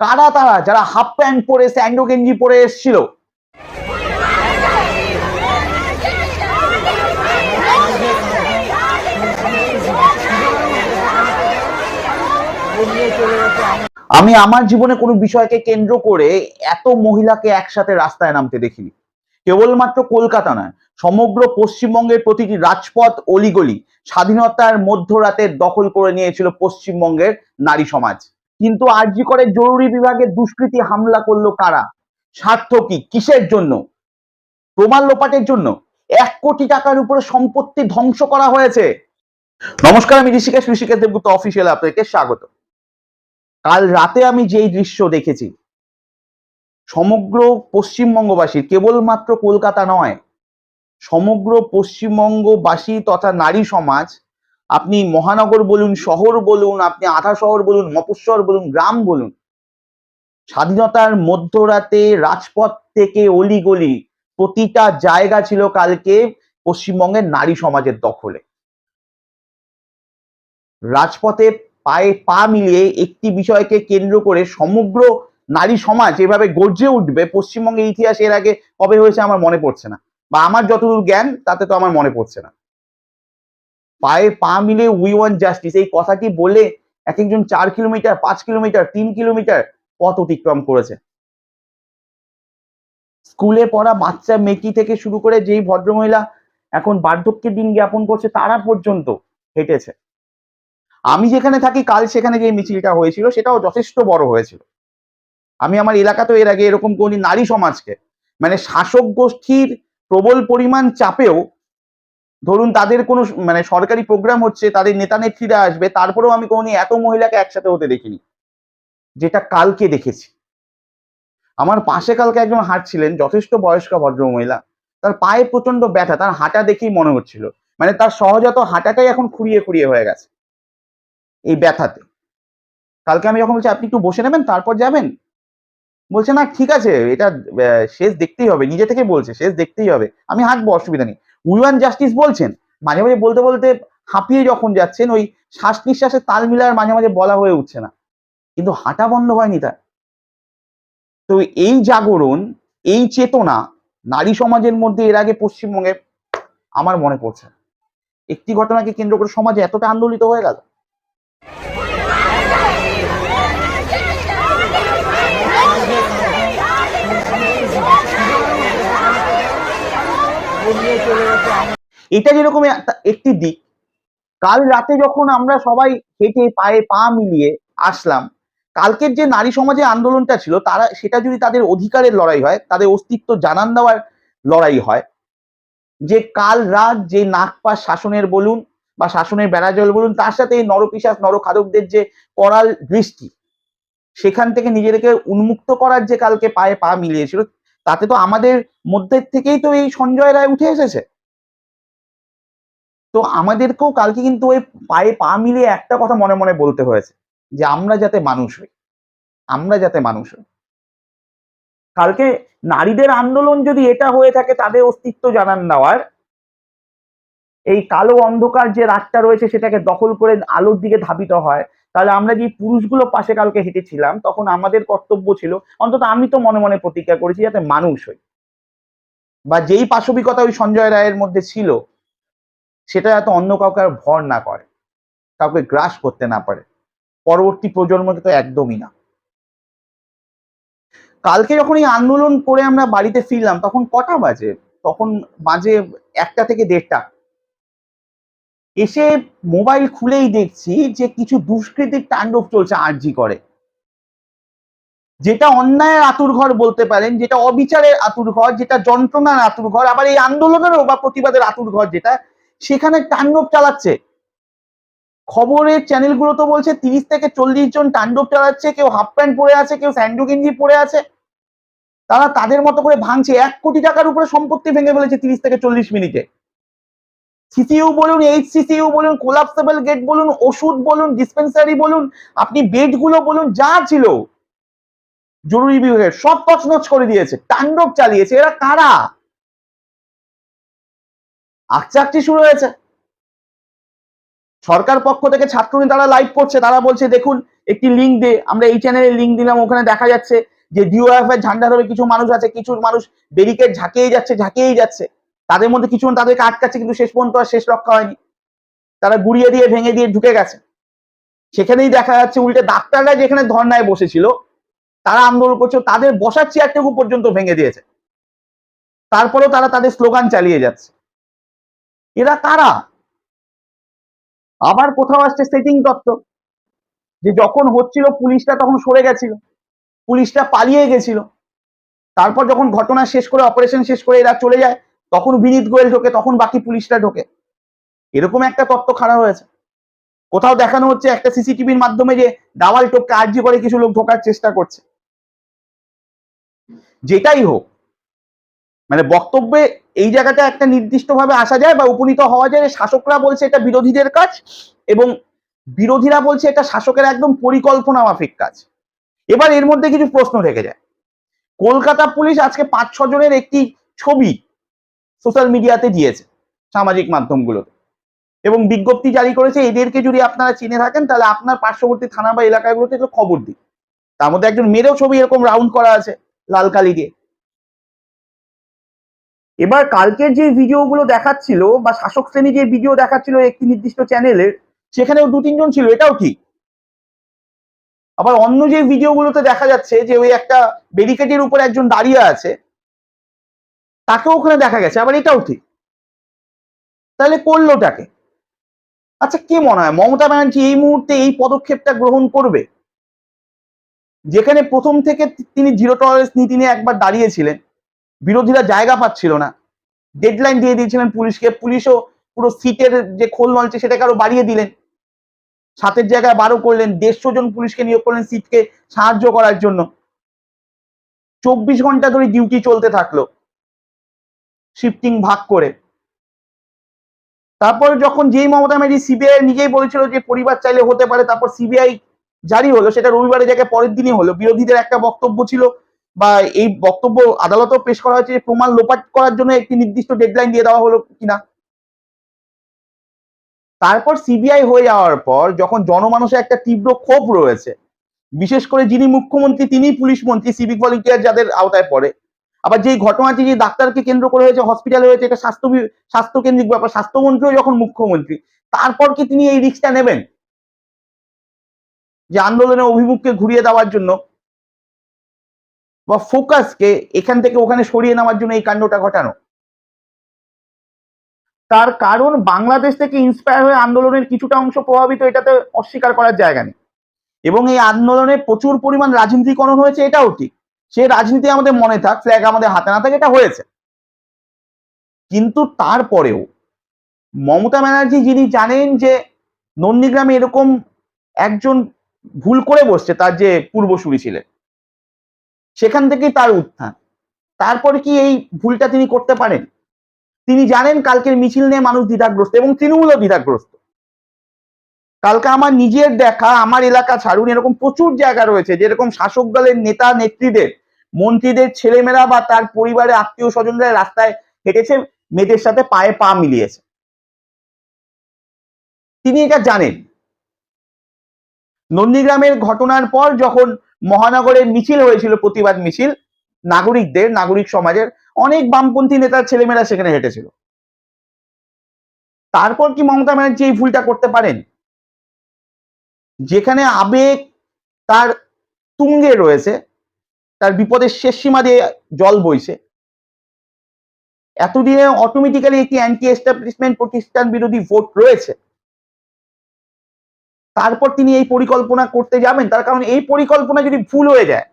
কারা তারা? যারা হাফ প্যান্ট পরে স্যান্ডো গেঞ্জি পরে এসেছিল। আমি আমার জীবনে কোনো বিষয়কে কেন্দ্র করে এত মহিলাকে একসাথে রাস্তায় নামতে দেখিনি। কেবলমাত্র কলকাতা নয়, সমগ্র পশ্চিমবঙ্গের প্রতিটি রাজপথ, অলিগলি, স্বাধীনতার মধ্যরাতে দখল করে নিয়েছিল পশ্চিমবঙ্গের নারী সমাজ। কিন্তু আরজি করে জরুরি বিভাগে দুষ্কৃতী হামলা করল কারা? স্বার্থ কি? কিসের জন্য? প্রমাণ লোপাটের জন্য? এক কোটি টাকার উপরে সম্পত্তি ধ্বংস করা হয়েছে। নমস্কার, আমি ঋষিকেশ ঋষিকেশ দেবগুপ্ত অফিসিয়াল আপনাকে স্বাগত। কাল রাতে আমি যেই দৃশ্য দেখেছি, সমগ্র পশ্চিমবঙ্গবাসীর, কেবলমাত্র কলকাতা নয়, সমগ্র পশ্চিমবঙ্গবাসী তথা নারী সমাজ আপনি মহানগর বলুন, শহর বলুন, আপনি আধা শহর বলুন মফস্বর বলুন, গ্রাম বলুন, স্বাধীনতার মধ্যরাতে রাজপথ থেকে অলিগলি প্রতিটা জায়গা ছিল কালকে পশ্চিমবঙ্গের নারী সমাজের দখলে। রাজপথে পায়ে পা মিলিয়ে একটি বিষয়কে কেন্দ্র করে সমগ্র নারী সমাজ এভাবে গর্জে উঠবে, পশ্চিমবঙ্গের ইতিহাস এর আগে কবে হয়েছে আমার মনে পড়ছে না। বা আমার যতদূর জ্ঞান, তাতে তো আমার মনে পড়ছে না। পায়ে পা মিলে উই ওয়ান জাস্টিস এই কথাটি বলে এক একজন চার কিলোমিটার পাঁচ কিলোমিটার তিন কিলোমিটার পথ অতিক্রম করেছে। স্কুলে পড়া বাচ্চা মেকি থেকে শুরু করে যেই ভদ্রমহিলা এখন বার্ধক্যের দিন জ্ঞাপন করছে, তারা পর্যন্ত হেঁটেছে। আমি যেখানে থাকি, কাল সেখানে যে মিছিলটা হয়েছিল, সেটাও যথেষ্ট বড় হয়েছিল। আমি আমার এলাকাতেও এর আগে এরকম কোন নারী সমাজকে মানে শাসক গোষ্ঠীর প্রবল পরিমাণ চাপেও ধরুন তাদের কোনো মানে সরকারি প্রোগ্রাম হচ্ছে, তাদের নেতা নেত্রীরা আসবে, তারপরেও আমি কোনো এত মহিলাকে একসাথে হতে দেখিনি। যেটা কালকে দেখেছি। আমার পাশে কালকে একজন হাঁটছিলেন, যথেষ্ট বয়স্ক ভদ্র মহিলা। তার পায়ে প্রচণ্ড ব্যথা, তার হাঁটা দেখেই মনে হচ্ছিল। মানে তার সহজাত হাঁটাটাই এখন খুঁড়িয়ে খুঁড়িয়ে হয়ে গেছে। এই ব্যথাতে। কালকে আমি যখন বলছি, আপনি একটু বসে নেবেন, তারপর যাবেন? বলছে, না, ঠিক আছে, এটা শেষ দেখতেই হবে। নিজে থেকে বলছে, শেষ দেখতেই হবে। আমি হাঁটবো, অসুবিধা নেই। উইওয়ান জাস্টিস বলছেন, মাঝে মাঝে বলতে বলতে হাঁপিয়ে যখন যাচ্ছেন, ওই শ্বাস নিঃশ্বাসের তাল মিলার মাঝে মাঝে বলা হয়ে উঠছে না। কিন্তু হাঁটা বন্ধ হয়নি তার। তো এই জাগরণ, এই চেতনা নারী সমাজের মধ্যে এর আগে পশ্চিমবঙ্গে আমার মনে পড়ছে একটি ঘটনাকে কেন্দ্র করে সমাজে এতটা আন্দোলিত হয়ে গেল। এটা যেরকম একটি দিক। কাল রাতে যখন আমরা সবাই হেঁটে পায়ে পা মিলিয়ে আসলাম, কালকের যে নারী সমাজে আন্দোলনটা ছিল, তারা সেটা যদি তাদের অধিকারের লড়াই হয়, তাদের অস্তিত্ব জানান দেওয়ার লড়াই হয়, যে কাল রাত যে নাগপাশ শাসনের বলুন বা শাসনের বেড়াজল বলুন, তার সাথে এই নরপিশাচ নরখাদকদের যে করাল দৃষ্টি, সেখান থেকে নিজেদেরকে উন্মুক্ত করার যে কালকে পায়ে পা মিলিয়েছিল তাতে তো আমাদের মধ্যে থেকেই তো এই সঞ্জয় রায় উঠে এসেছে। তো আমাদেরকেও কালকে কিন্তু ওই পায়ে পা মিলিয়ে একটা কথা মনে মনে বলতে হয়েছে, যে আমরা যাতে মানুষ হই, আমরা যাতে মানুষ হই। কালকে নারীদের আন্দোলন যদি এটা হয়ে থাকে, তাদের অস্তিত্ব জানান দেওয়ার, এই কালো অন্ধকার যে রাতটা রয়েছে সেটাকে দখল করে আলোর দিকে ধাবিত হয় তাহলে আমরা যে পুরুষগুলো পাশে কালকে হেঁটেছিলাম, তখন আমাদের কর্তব্য ছিল, অন্তত আমি তো মনে মনে প্রতিজ্ঞা করেছি যাতে মানুষ হই। বা যেই পাশবিকতা ওই সঞ্জয় রায়ের মধ্যে ছিল, সেটা যাতে অন্য কাউকে আর ভর না করে, কাউকে গ্রাস করতে না পারে। পরবর্তী প্রজন্মকে তো একদমই না। কালকে যখন এই আন্দোলন করে আমরা বাড়িতে ফিরলাম, তখন কটা বাজে? তখন বাজে একটা থেকে দেড়টা। এসে মোবাইল খুলেই দেখছি যে কিছু দুষ্কৃতির তাণ্ডব চলছে আরজি করে। যেটা অন্যায়ের আতুর ঘর বলতে পারেন, যেটা অবিচারের আতুর ঘর, যেটা যন্ত্রণার আতুর ঘর, আবার এই আন্দোলনেরও বা প্রতিবাদের আতুর ঘর যেটা, সেখানে তাণ্ডব চালাচ্ছে। খবরের চ্যানেলগুলো তো বলছে তিরিশ থেকে চল্লিশ জন তাণ্ডব চালাচ্ছে, কেউ হাফ প্যান্ট পরে আছে, কেউ স্যান্ডো গেঞ্জি পরে আছে। তারা তাদের মতো করে ভাঙছে। এক কোটি টাকার উপরে সম্পত্তি ভেঙে ফেলেছে তিরিশ থেকে চল্লিশ মিনিটে। সিসিইউ বলুন এইচ সিসিইউ বলুন কোলাপসেবল গেট বলুন, ওষুধ বলুন ডিসপেন্সারি বলুন, আপনি বেডগুলো বলুন, যা ছিল। জরুরি বিভাগের সব তছনছ করে দিয়েছে, তাণ্ডব চালিয়েছে। এরা কারা? আকচাকটি শুরু হয়েছে। সরকার পক্ষ থেকে ছাত্র নেতারা লাইভ করছে, তারা বলছে, দেখুন, একটি লিঙ্ক দে। আমরা এই চ্যানেলে লিঙ্ক দিলাম, ওখানে দেখা যাচ্ছে যে ডিওএফ এর ঝান্ডা ধরে কিছু মানুষ আছে, কিছু মানুষ ব্যারিকেড ঝাঁকিয়ে যাচ্ছে, ঝাঁকিয়েই যাচ্ছে। তাদের মধ্যে কিছু তাদেরকে আটকাচ্ছে, কিন্তু শেষ পর্যন্ত আর শেষ রক্ষা হয়নি। তারা গুড়িয়ে দিয়ে, ভেঙে দিয়ে ঢুকে গেছে। সেখানেই দেখা যাচ্ছে উল্টে ডাক্তাররা যেখানে ধর্নায় বসেছিল, তারা আন্দোলন করছে তাদের বসার চেয়ারটুকু পর্যন্ত ভেঙে দিয়েছে। তারপরেও তারা তাদের স্লোগান চালিয়ে যাচ্ছে। এরা কারা? আবার কোথাও আসছে সেটিং তত্ত্ব, যে যখন হচ্ছিল পুলিশটা তখন সরে গেছিল, পুলিশটা পালিয়ে গেছিল। তারপর যখন ঘটনা শেষ করে অপারেশন শেষ করে এরা চলে যায় তখন বিনীত গোয়েল ঢোকে, তখন বাকি পুলিশরা ঢোকে। এরকম একটা তত্ত্ব খাড়া হয়েছে। কোথাও দেখানো হচ্ছে একটা সিসিটিভির মাধ্যমে যে দাওয়াল টোপকে আর্জি করে কিছু লোক ঢোকার চেষ্টা করছে। যেটাই হোক মানে বক্তব্যে এই জায়গাটা একটা নির্দিষ্টভাবে আসা যায় বা উপনীত হওয়া যায় শাসকরা বলছে এটা বিরোধীদের কাজ এবং বিরোধীরা বলছে এটা শাসকের একদম পরিকল্পনা মাফিক কাজ। এবার এর মধ্যে কিছু প্রশ্ন থেকে যায়। কলকাতা পুলিশ আজকে পাঁচ ছ জনের একটি ছবি সোশ্যাল মিডিয়াতে দিয়েছে সামাজিক মাধ্যমগুলোতে। এবং বিজ্ঞপ্তি জারি করেছে, এদেরকে যদি আপনারা চিনে থাকেন, তাহলে আপনার পার্শ্ববর্তী থানা বা এলাকাগুলোতে একটু খবর দিন। তার মধ্যে একজন মেয়েরও ছবি এরকম রাউন্ড করা আছে লাল কালি দিয়ে। এবার কালকের যে ভিডিওগুলো দেখাচ্ছিল, বা শাসক শ্রেণি যে ভিডিও দেখাচ্ছিল একটি নির্দিষ্ট চ্যানেলের সেখানেও দু তিনজন ছিল, এটাও ঠিক। আবার অন্য যে ভিডিওগুলোতে দেখা যাচ্ছে যে ওই একটা ব্যারিকেডের উপর একজন দাঁড়িয়ে আছে তাকেও ওখানে দেখা গেছে, আবার এটাও ঠিক। তাহলে করলোটাকে। আচ্ছা কি মনে হয়? মমতা ব্যানার্জি এই মুহূর্তে এই পদক্ষেপটা গ্রহণ করবে? যেখানে প্রথম থেকে তিনি জিরো টলারেন্স নীতি নিয়ে একবার দাঁড়িয়েছিলেন, বিরোধীরা জায়গা পাচ্ছিল না। ডেডলাইন দিয়ে দিয়েছিলেন পুলিশকে, পুলিশও পুরো সিটের যে খোল নলছে সেটাকে আরও বাড়িয়ে দিলেন। সাতের জায়গায় বারো করলেন, দেড়শো জন পুলিশকে নিয়োগ করলেন সিটকে সাহায্য করার জন্য। চব্বিশ ঘণ্টা ধরে ডিউটি চলতে থাকল। শিফটিং ভাগ করে। তারপর যখন যেই মমতা ব্যানার্জি সিবিআই নিজেই বলেছিল যে পরিবার চাইলে হতে পারে, তারপর সিবিআই জারি হলো, সেটা রবিবারের জায়গায় পরের দিনই হলো। বিরোধীদের একটা বক্তব্য ছিল বা এই বক্তব্য আদালতেও পেশ করা হয়েছে যে প্রমাণ লোপাট করার জন্য একটি নির্দিষ্ট ডেডলাইন দিয়ে দেওয়া হলো কিনা। তারপর সিবিআই হয়ে যাওয়ার পর যখন জনমানুষের একটা তীব্র ক্ষোভ রয়েছে, বিশেষ করে যিনি মুখ্যমন্ত্রী তিনি পুলিশ মন্ত্রী সিভিক ভলেন্টিয়ার যাদের আওতায় পড়ে আবার যেই ঘটনাটি যে ডাক্তারকে কেন্দ্র করে হয়েছে হসপিটালে হয়েছে, এটা স্বাস্থ্য স্বাস্থ্যকেন্দ্রিক ব্যাপার স্বাস্থ্যমন্ত্রীও যখন মুখ্যমন্ত্রী, তারপর কি তিনি এই রিস্কটা নেবেন? যে আন্দোলনের অভিমুখকে ঘুরিয়ে দেওয়ার জন্য বা ফোকাসকে এখান থেকে ওখানে সরিয়ে নেওয়ার জন্য এই কাণ্ডটা ঘটানো। তার কারণ বাংলাদেশ থেকে ইন্সপায়ার হয়ে আন্দোলনের কিছুটা অংশ প্রভাবিত, এটাতে অস্বীকার করার জায়গা নেই। এবং এই আন্দোলনে প্রচুর পরিমাণ রাজনীতিকরণ হয়েছে, এটাও ঠিক। সে রাজনীতি আমাদের মনে থাক ফ্ল্যাগ আমাদের হাতে না থাকে, এটা হয়েছে। কিন্তু তারপরেও মমতা ব্যানার্জি যিনি জানেন যে নন্দীগ্রামে এরকম একজন ভুল করে বসছে, তার যে পূর্বসূরি ছিলেন, সেখান থেকেই তার উত্থান। তারপরে কি এই ভুলটা তিনি করতে পারেন? তিনি জানেন কালকের মিছিল নিয়ে মানুষ দ্বিধাগ্রস্ত এবং তৃণমূলও দ্বিধাগ্রস্ত। কালকে আমার নিজের দেখা, আমার এলাকা ছাড়ুন, এরকম প্রচুর জায়গা রয়েছে, যেরকম শাসক দলের নেতা, নেত্রীদের, মন্ত্রীদের ছেলেমেয়েরা বা তার পরিবারের আত্মীয় স্বজনরা রাস্তায় হেঁটেছে, মেয়েদের সাথে পায়ে পা মিলিয়েছে। তিনি এটা জানেন। নন্দীগ্রামের ঘটনার পর যখন মহানগরের মিছিল হয়েছিল, প্রতিবাদ মিছিল, নাগরিকদের, নাগরিক সমাজের, অনেক বামপন্থী নেতার ছেলেমেয়েরা সেখানে হেঁটেছিল। তারপর কি মমতা ব্যানার্জি এই ভুলটা করতে পারেন? যেখানে আবেগ তার তুঙ্গে রয়েছে, তার বিপদের শেষ সীমা দিয়ে জল বইছে। এতদিনে অটোমেটিক্যালি একটি অ্যান্টি এস্টাবলিশমেন্ট প্রতিষ্ঠান বিরোধী ভোট রয়েছে। তারপর তিনি এই পরিকল্পনা করতে যাবেন, তার কারণ এই পরিকল্পনা যদি ভুল হয়ে যায়,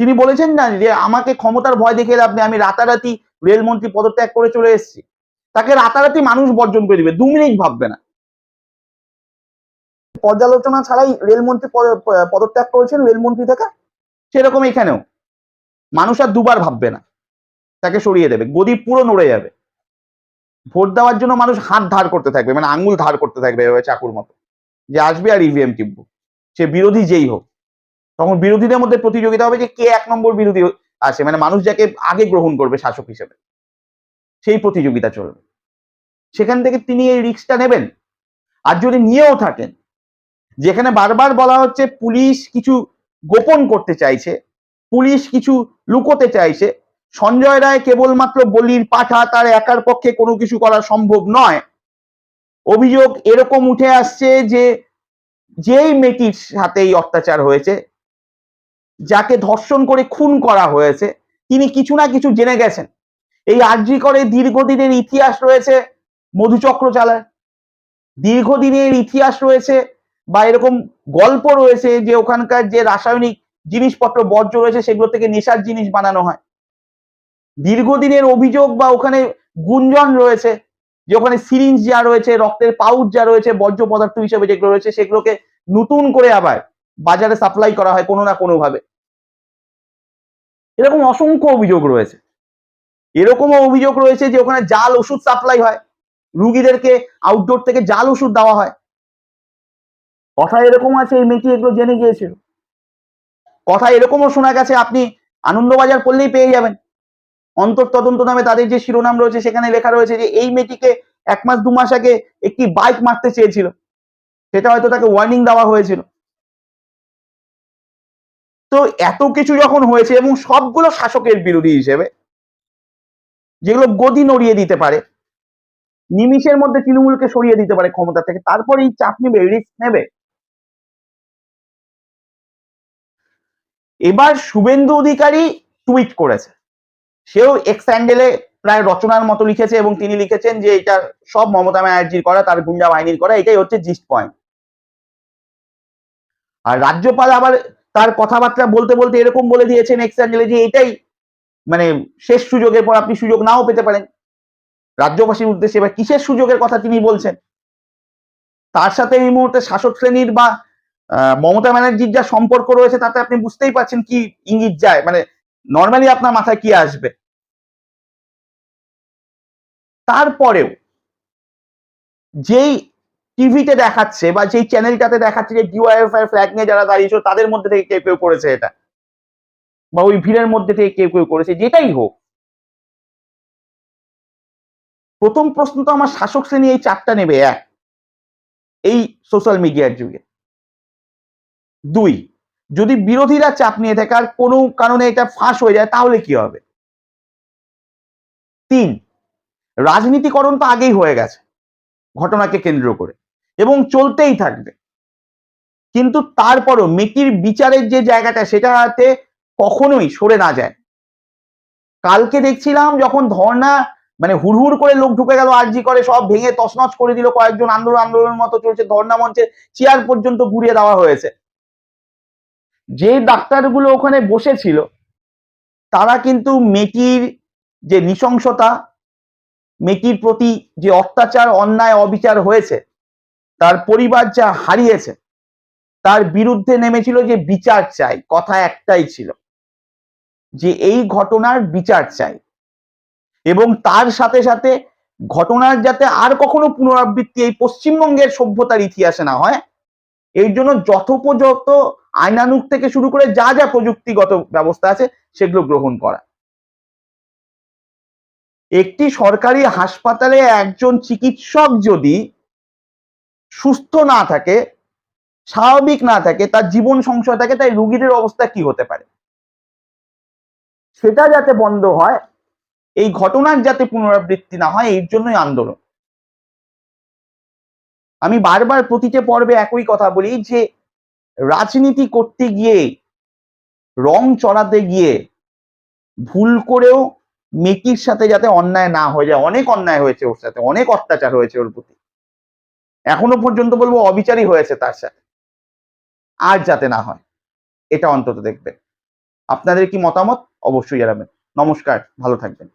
তিনি বলেছেন না যে আমাকে ক্ষমতার ভয় দেখে লাভ নেই, আমি রাতারাতি রেলমন্ত্রী পদত্যাগ করে চলে এসেছি। তাকে রাতারাতি মানুষ বর্জন করে দিবে, দু মিনিট ভাববে না। পর্যালোচনা ছাড়াই রেলমন্ত্রী পদ- পদত্যাগ করেছেন রেলমন্ত্রী থেকে, সেরকম এখানেও। মানুষ আর দুবার ভাববে না। তাকে সরিয়ে দেবে। গদি পুরো নড়ে যাবে। ভোট দেওয়ার জন্য মানুষ হাত ধার করতে থাকবে মানে আঙ্গুল ধার করতে থাকবে এভাবে চাকুর মতো। যে আসবে আর ইভিএম টিপবো। সে বিরোধী যেই হোক। তখন বিরোধীদের মধ্যে প্রতিযোগিতা হবে যে কে এক নম্বর বিরোধী আছে মানে মানুষ যাকে আগে গ্রহণ করবে শাসক হিসেবে, সেই প্রতিযোগিতা চলবে। সেখান থেকে তিনি এই রিক্সটা নেবেন। আর যদি নিয়েও থাকেন যেখানে বারবার বলা হচ্ছে পুলিশ কিছু গোপন করতে চাইছে, পুলিশ কিছু লুকোতে চাইছে। সঞ্জয় রায় কেবলমাত্র বলির পাঠা, তার একার পক্ষে কোনো কিছু করা সম্ভব নয়। অভিযোগ এরকম উঠে আসছে যে, যেই মেয়েটির সাথে এই অত্যাচার হয়েছে, যাকে ধর্ষণ করে খুন করা হয়েছে, তিনি কিছু না কিছু জেনে গেছেন। এই আর্জি করে দীর্ঘদিনের ইতিহাস রয়েছে মধুচক্র চালার দীর্ঘদিনের ইতিহাস রয়েছে বা এরকম গল্প রয়েছে যে ওখানকার যে রাসায়নিক জিনিসপত্র, বর্জ্য রয়েছে, সেগুলো থেকে নেশার জিনিস বানানো হয়। দীর্ঘদিনের অভিযোগ বা ওখানে গুঞ্জন রয়েছে যে ওখানে সিরিঞ্জ যা রয়েছে, রক্তের পাউচ যা রয়েছে, বর্জ্য পদার্থ হিসেবে যেগুলো রয়েছে, সেগুলোকে নতুন করে আবার বাজারে সাপ্লাই করা হয় কোনো না কোনোভাবে। এরকম অসংখ্য অভিযোগ রয়েছে। এরকমও অভিযোগ রয়েছে যে ওখানে জাল ওষুধ সাপ্লাই হয়। রুগীদেরকে আউটডোর থেকে জাল ওষুধ দেওয়া হয়। কথা এরকম আছে, এই মেয়েটি এগুলো জেনে গিয়েছিল। কথা এরকমও শোনা গেছে, আপনি আনন্দবাজার করলেই পেয়ে যাবেন। অন্তর তদন্ত নামে তাদের যে শিরোনাম রয়েছে, সেখানে লেখা রয়েছে যে, এই মেয়েটিকে এক মাস, দু মাস আগে একটি বাইক মারতে চেয়েছিল। সেটা হয়তো তাকে ওয়ার্নিং দেওয়া হয়েছিল। তো এত কিছু যখন হয়েছে, এবং সবগুলো শাসকের বিরোধী হিসেবে, যেগুলো গদি নড়িয়ে দিতে পারে, নিমিষের মধ্যে তৃণমূলকে সরিয়ে দিতে পারে ক্ষমতা থেকে, তারপরে এই চাপ নেবে রিস্ক নেবে। এবার শুভেন্দু অধিকারী টুইট করেছে। সেও এক্স হ্যান্ডেলে প্রায় রচনার মতো লিখেছে এবং তিনি লিখেছেন যে এটা সব মমতা ব্যানার্জির করা, তার গুন্ডা বাহিনীর করা, এটাই হচ্ছে জিস্ট পয়েন্ট আর রাজ্যপাল আবার তার কথাবার্তা বলতে বলতে এরকম বলে দিয়েছেন এক্স হ্যান্ডেলে যে এটাই মানে শেষ সুযোগের পর আপনি সুযোগ নাও পেতে পারেন। রাজ্যবাসীর উদ্দেশ্যে এবার কিসের সুযোগের কথা তিনি বলছেন? তার সাথে এই মুহূর্তে শাসক শ্রেণির বা মমতা ব্যানার্জির যা সম্পর্ক রয়েছে তাতে আপনি বুঝতেই পারছেন কি ইঙ্গিত যায়। মানে নর্মালি আপনার মাথায় কি আসবে? তারপরেও যেই টিভিতে দেখাচ্ছে বা যেই চ্যানেলটাতে দেখাচ্ছে যে ডিওয়াইএফআই ফ্ল্যাগ নিয়ে যারা দাঁড়িয়েছিল, তাদের মধ্যে থেকে কেউ কেউ করেছে এটা। বা ওই ভিড়ের মধ্যে থেকে কেউ কেউ করেছে, যেটাই হোক। প্রথম প্রশ্ন তো আমার শাসক শ্রেণি এই চাপটা নেবে, এক। এই সোশ্যাল মিডিয়ার যুগে। দুই, যদি বিরোধীরা চাপ নিয়ে থাকে আর কোনো কারণে এটা ফাঁস হয়ে যায়, তাহলে কি হবে? তিন, রাজনীতিকরণ তো আগেই হয়ে গেছে, ঘটনাকে কেন্দ্র করে, এবং চলতেই থাকবে। কিন্তু তারপরও মেকির বিচারের যে জায়গাটা, সেটাতে কখনোই সরে না যায়। কালকে দেখছিলাম যখন ধর্ণা মানে হুড়হুড় করে লোক ঢুকে গেল আরজি করে সব ভেঙে তছনছ করে দিল, কয়েকজন আন্দোলন, আন্দোলনের মতো চলছে, ধর্ণা মঞ্চে চেয়ার পর্যন্ত ঘুরিয়ে দেওয়া হয়েছে। যে ডাক্তারগুলো ওখানে বসেছিল, তারা কিন্তু মেয়েটির যে নৃশংসতা মেয়েটির প্রতি যে অত্যাচার, অন্যায়, অবিচার হয়েছে, তার পরিবার যা হারিয়েছে, তার বিরুদ্ধে নেমেছিল যে বিচার চাই, কথা একটাই ছিল, যে এই ঘটনার বিচার চাই। এবং তার সাথে সাথে ঘটনার যাতে আর কখনো পুনরাবৃত্তি এই পশ্চিমবঙ্গের সভ্যতার ইতিহাসে না হয় এর জন্য যথোপযথ আইনানুক থেকে শুরু করে যা যা প্রযুক্তিগত ব্যবস্থা আছে, সেগুলো গ্রহণ করা। একটি সরকারি হাসপাতালে একজন চিকিৎসক যদি সুস্থ না থাকে, স্বাভাবিক না থাকে, তার জীবন সংশয় থাকে, তাই রুগীদের অবস্থা কি হতে পারে? সেটা যাতে বন্ধ হয়, এই ঘটনার যাতে পুনরাবৃত্তি না হয়, এর জন্যই আন্দোলন। আমি বারবার প্রতিটি পর্বে একই কথা বলি যে রাজনীতি করতে গিয়ে, রং চড়াতে গিয়ে ভুল করেও মেকির সাথে যাতে অন্যায় না হয়ে যায়, অনেক অন্যায় হয়েছে ওর সাথে, অনেক অত্যাচার হয়েছে ওর প্রতি। এখনও পর্যন্ত বলব অবিচারই হয়েছে তার সাথে। আর যাতে না হয়, এটা অন্তত দেখবেন। আপনাদের কি মতামত? অবশ্যই জানাবেন। নমস্কার, ভালো থাকবেন।